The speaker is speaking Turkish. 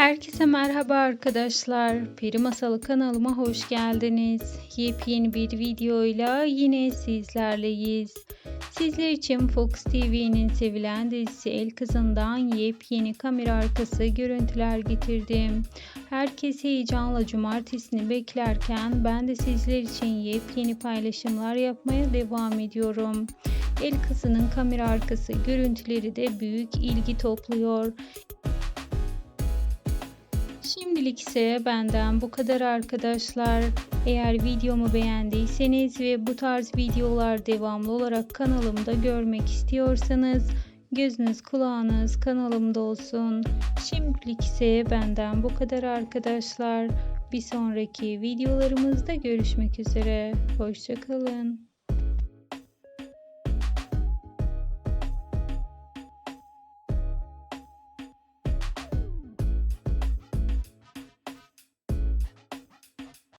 Herkese merhaba arkadaşlar. Peri Masalı kanalıma hoş geldiniz. Yepyeni bir videoyla yine sizlerleyiz. Sizler için Fox TV'nin sevilen dizisi El Kızı'ndan yepyeni kamera arkası görüntüler getirdim. Herkes heyecanla cumartesini beklerken ben de sizler için yepyeni paylaşımlar yapmaya devam ediyorum. El Kızı'nın kamera arkası görüntüleri de büyük ilgi topluyor. Şimdilik ise benden bu kadar arkadaşlar. Eğer videomu beğendiyseniz ve bu tarz videolar devamlı olarak kanalımda görmek istiyorsanız gözünüz kulağınız kanalımda olsun. Şimdilik ise benden bu kadar arkadaşlar. Bir sonraki videolarımızda görüşmek üzere. Hoşçakalın.